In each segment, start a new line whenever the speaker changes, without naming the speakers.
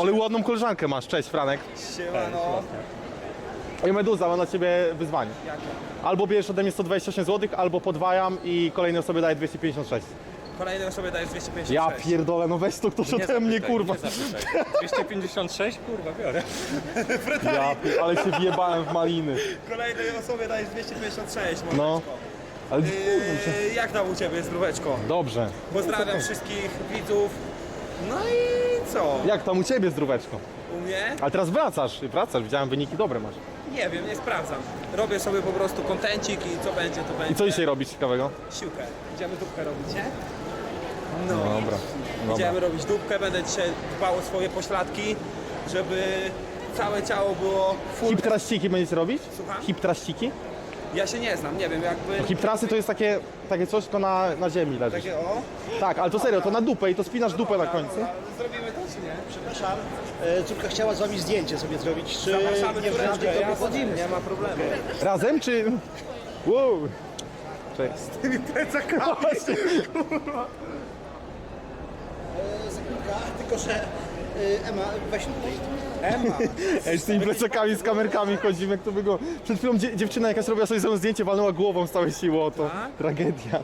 Ale ładną koleżankę masz, cześć Franek.
Siemano.
I Meduza, mam na ciebie wyzwanie. Albo bierzesz ode mnie 128 zł, albo podwajam i kolejnej osobie daję 256.
Kolejnej osobie dajesz 256.
Ja pierdolę, no weź to ktoś ode mnie, kurwa.
256, kurwa, biorę.
Ja, pier- ale się wjebałem w maliny.
Kolejnej osobie dajesz 256.
No.
mordeczko.
Ale
Yy, jak tam u Ciebie zdróweczko?
dobrze.
Pozdrawiam wszystkich widzów. No i co?
Jak tam u ciebie zdróweczko?
U mnie?
Ale teraz wracasz, wracasz, widziałem wyniki dobre masz.
Nie wiem, nie sprawdzam. Robię sobie po prostu kontencik i co będzie, to będzie.
I co dzisiaj robić ciekawego?
Siłkę. Idziemy dupkę robić, nie? No.
Dobra. Dobra.
Idziemy robić dupkę, będę dzisiaj dbał o swoje pośladki, żeby całe ciało było full.
Hip traściki będziecie robić?
Słucham?
Hip traściki?
Ja się nie znam, nie wiem, jakby...
Hip trasy to jest takie, takie coś, to na, na ziemi leży.
Takie o,
Tak, ale to serio, to na dupę i to spinasz dupę na końcu.
zrobimy to czy nie?
Przepraszam, e, córka chciała z wami zdjęcie sobie zrobić. Czy
Zapraszamy
nie
córeczkę,
wręcz
ja
do
wchodzimy, nie ma problemu.
Razem czy... Wow. Cześć.
sekundka, tylko że e, Ema, weź tutaj.
Ej, z tymi plecakami, z kamerkami chodzimy, kto by go... Przed chwilą dzie dziewczyna jakaś robiła sobie ze mną zdjęcie, walnęła głową z całej siły, o to
Tak?
tragedia.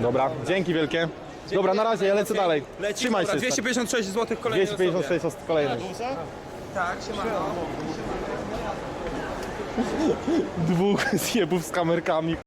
Dobra, dzięki wielkie. Dobra, na razie, ja lecę dalej.
Leci,
Trzymaj
dobra,
się.
256 zł kolejnej
256
osobie.
jest kolejny.
Tak, siemano.
Dwóch zjebów z kamerkami.